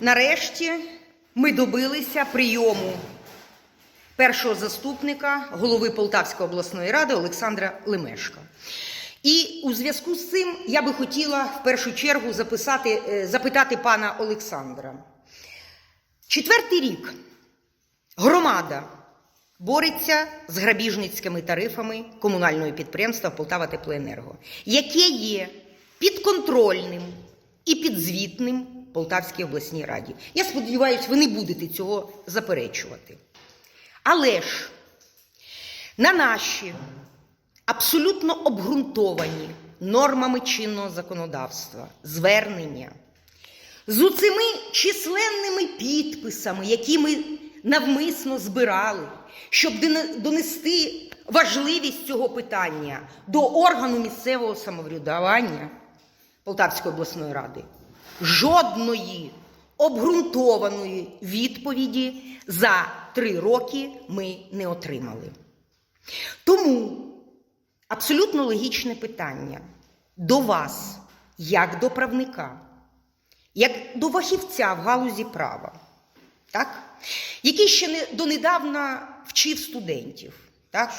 Нарешті ми добилися прийому першого заступника голови Полтавської обласної ради Олександра Лемешка. І у зв'язку з цим я би хотіла в першу чергу записати, е, запитати пана Олександра. Четвертий рік громада бореться з грабіжницькими тарифами комунального підприємства Полтава Теплоенерго, яке є підконтрольним і підзвітним Полтавській обласній раді. Я сподіваюся, ви не будете цього заперечувати. Але ж на наші абсолютно обґрунтовані нормами чинного законодавства звернення з оцими численними підписами, які ми навмисно збирали, щоб донести важливість цього питання до органу місцевого самоврядування Полтавської обласної ради, жодної обґрунтованої відповіді за три роки ми не отримали. Тому абсолютно логічне питання до вас, як до правника, як до фахівця в галузі права, так? який ще не донедавна вчив студентів. Так?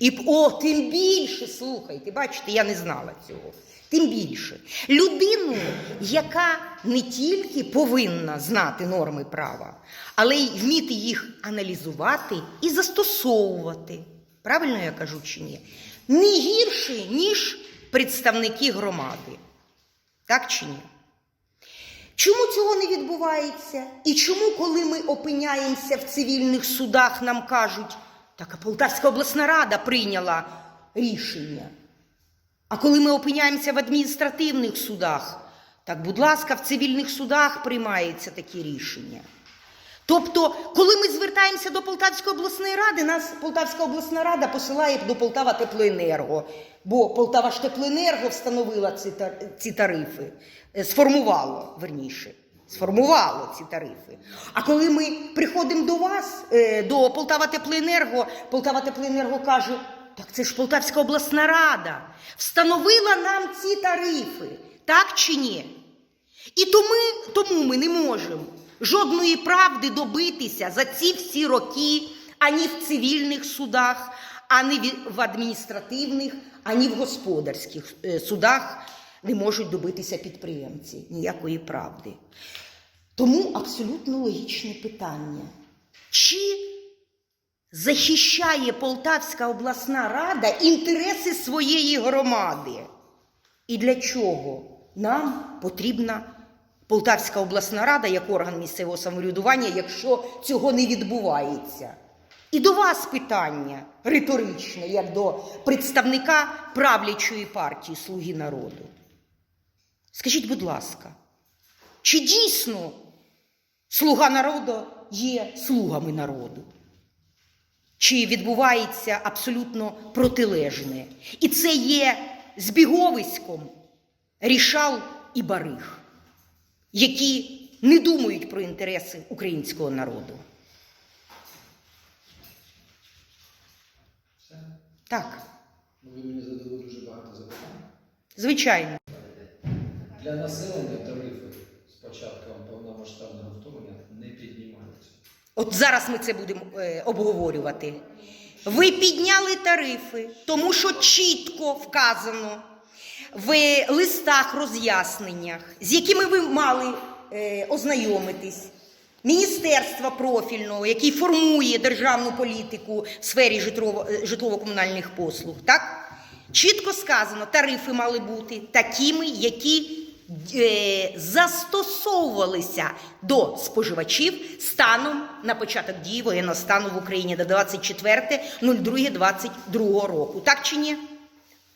І о, тим більше, слухайте, бачите, я не знала цього. Тим більше. Людину, яка не тільки повинна знати норми права, але й вміти їх аналізувати і застосовувати. Правильно я кажу чи ні? Не гірше, ніж представники громади. Так чи ні? Чому цього не відбувається? І чому, коли ми опиняємося в цивільних судах, нам кажуть, так а Полтавська обласна рада прийняла рішення. А коли ми опиняємося в адміністративних судах, так, будь ласка, в цивільних судах приймаються такі рішення. Тобто, коли ми звертаємося до Полтавської обласної ради, нас Полтавська обласна рада посилає до Полтава Теплоенерго, бо Полтава ж Теплоенерго встановила ці, тарифи, е, сформувало верніше. Сформувало ці тарифи. А коли ми приходимо до вас, е, до Полтава Теплоенерго, Полтава Теплоенерго каже: так це ж Полтавська обласна рада встановила нам ці тарифи, так чи ні? І тому, тому ми не можемо жодної правди добитися за ці всі роки ані в цивільних судах, ані в адміністративних, ані в господарських е, судах не можуть добитися підприємці ніякої правди. Тому абсолютно логічне питання. Чи захищає Полтавська обласна рада інтереси своєї громади? І для чого нам потрібна Полтавська обласна рада як орган місцевого самоврядування, якщо цього не відбувається? І до вас питання риторичне, як до представника правлячої партії Слуги народу. Скажіть, будь ласка, чи дійсно слуга народу є слугами народу? Чи відбувається абсолютно протилежне? І це є збіговиськом рішал і бариг, які не думають про інтереси українського народу. Так, Ну, Ви мені задали дуже багато запитань. звичайно. Для населення тарифи з початком повномасштабного. От зараз ми це будемо е, обговорювати. Ви підняли тарифи, тому що чітко вказано в листах роз'ясненнях, з якими ви мали е, ознайомитись. Міністерства профільного, який формує державну політику в сфері е, житлово-комунальних послуг, так? Чітко сказано, тарифи мали бути такими, які застосовувалися до споживачів станом на початок дії воєнного стану в Україні до 24.02.22 року. Так чи ні?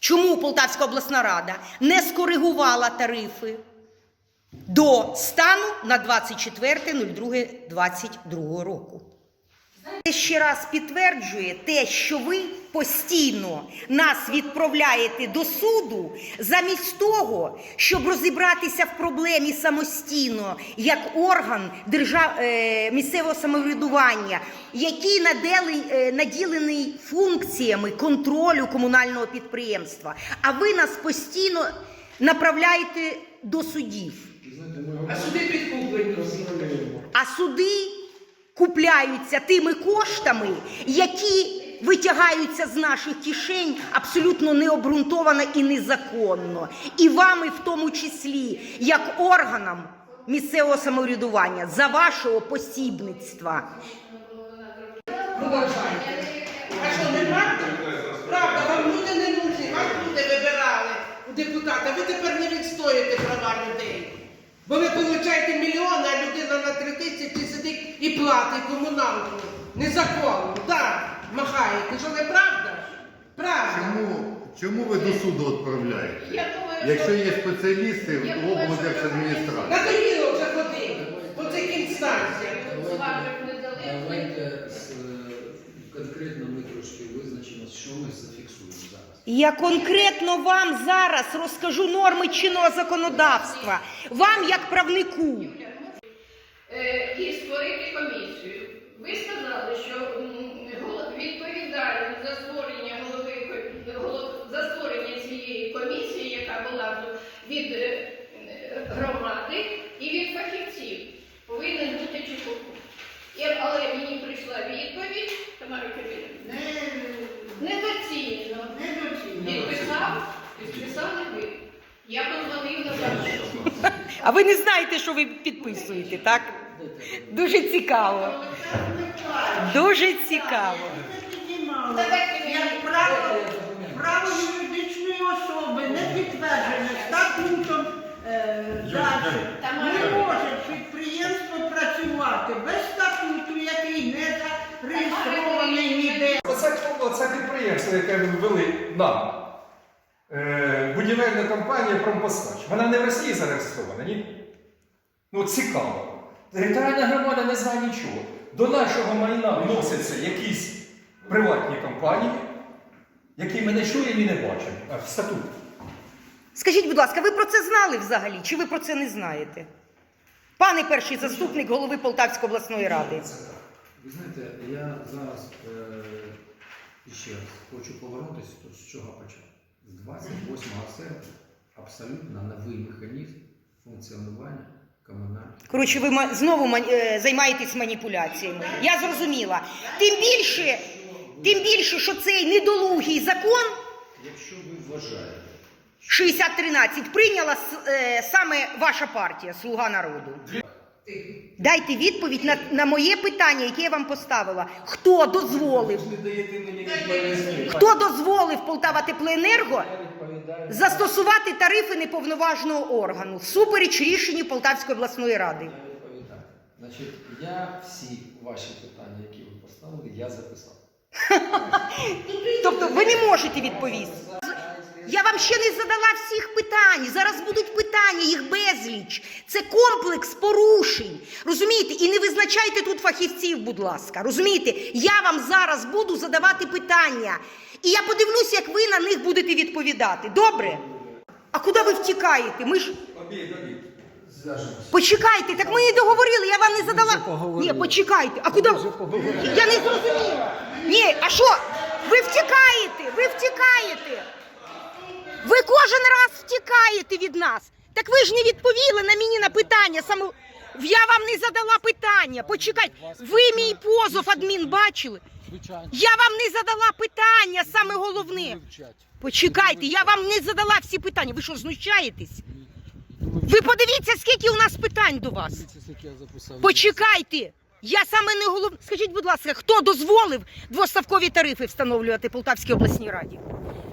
Чому Полтавська обласна рада не скоригувала тарифи до стану на 24.02.22 року? Це ще раз підтверджує те, що ви постійно нас відправляєте до суду, замість того, щоб розібратися в проблемі самостійно, як орган держав... е, місцевого самоврядування, який надели... е, наділений функціями контролю комунального підприємства. А ви нас постійно направляєте до судів. А суди підкуплені. А суди купляються тими коштами, які витягаються з наших кишень абсолютно необґрунтовано і незаконно. І вами в тому числі, як органам місцевого самоврядування, за вашого посібництва. А що, не правда? Правда, вам люди не нужні, вас люди вибирали у депутата. Ви тепер не відстоїте права людей. Бо ви получаєте мільйони, а людина на три тисячі сидить і платить комуналку. Незаконно, так, махаєте. Що не правда? Правда. Чому, чому ви до суду відправляєте? Я думаю, Якщо що- є спеціалісти Я в думаю, що облдержадміністрації. Надоїло вже ходити по цих інстанціях. Не. Давайте з, е, конкретно ми трошки визначимо, що ми зафіксуємо зараз. Я конкретно вам зараз розкажу норми чинного законодавства. Вам як правнику. Е, І створити комісію. Ви сказали, що м, за створення голови ко- голов- за створення цієї комісії, яка була від е, е, громади і від фахівців, повинен бути Чепурко. І- Але мені прийшла відповідь, Кирилівна, недоцільно. Підписав, підписали ви. Я позвонив на вашу. А ви не знаєте, що ви підписуєте, так? Дуже цікаво. Дуже цікаво. Як право, право юридичної особи не підтверджене статутом е, дачі. Не може підприємство працювати без не зареєстрований ніде. Оце, оце підприємство, яке ви ввели нам. Е, будівельна компанія Промпостач. Вона не в Росії зареєстрована, ні? Ну, цікаво. Територіальна громада не знає нічого. До нашого майна вносяться якісь приватні компанії, які ми не чуємо і не бачимо. А, в статут. Скажіть, будь ласка, ви про це знали взагалі? Чи ви про це не знаєте? Пане перший заступник голови Полтавської обласної ради. Ви знаєте, я зараз е, ще раз хочу повернутися, то з чого почав. З 28 серпня абсолютно новий механізм функціонування комунальних. Коротше, ви ма- знову ман- е, займаєтесь маніпуляціями. Я зрозуміла. Тим більше, тим більше, що цей недолугий закон Якщо ви вважаєте, 6013 прийняла с- е, саме ваша партія, Слуга народу. Дайте відповідь на, на моє питання, яке я вам поставила. Хто дозволив? Хто дозволив Полтава Теплоенерго застосувати тарифи неповноважного органу всупереч рішенню Полтавської обласної ради? Значить, я всі ваші питання, які ви поставили, я записав. Тобто ви не можете відповісти. Я вам ще не задала всіх питань. Зараз будуть питання, їх безліч. Це комплекс порушень. Розумієте? І не визначайте тут фахівців, будь ласка. Розумієте? Я вам зараз буду задавати питання. І я подивлюся, як ви на них будете відповідати. Добре? А куди ви втікаєте? Ми ж почекайте, так ми не договорили, я вам не задала. Ні, почекайте. А куди? Я не зрозуміла. Ні, а що? Ви втікаєте, ви втікаєте. Ви кожен раз втікаєте від нас. Так ви ж не відповіли на мені на питання. Саме я вам не задала питання. Почекайте. Ви мій позов адмін бачили? Я вам не задала питання, саме головне. Почекайте, я вам не задала всі питання. Ви що, знущаєтесь? Ви подивіться, скільки у нас питань до вас. Почекайте. Я саме не голов... Скажіть, будь ласка, хто дозволив двоставкові тарифи встановлювати Полтавській обласній раді?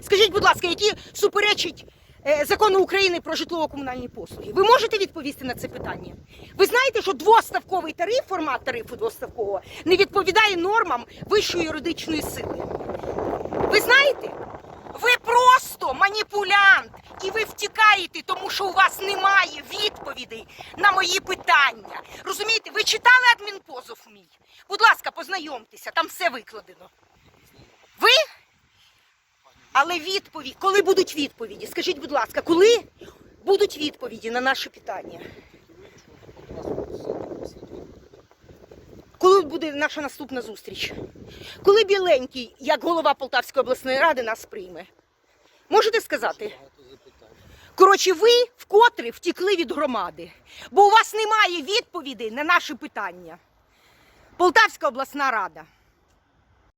Скажіть, будь ласка, які суперечать е, закону України про житлово-комунальні послуги? Ви можете відповісти на це питання? Ви знаєте, що двоставковий тариф, формат тарифу двоставкового, не відповідає нормам вищої юридичної сили. Ви знаєте? Ви просто маніпулянт, і ви втікаєте, тому що у вас немає відповідей на мої питання. Розумієте, ви читали адмінпозов мій? Будь ласка, познайомтеся, там все викладено. Ви? Але відповідь, коли будуть відповіді? Скажіть, будь ласка, коли будуть відповіді на наші питання? Коли буде наша наступна зустріч? Коли біленький, як голова Полтавської обласної ради, нас прийме? Можете сказати? Коротше, ви вкотре втікли від громади, бо у вас немає відповідей на наші питання. Полтавська обласна рада.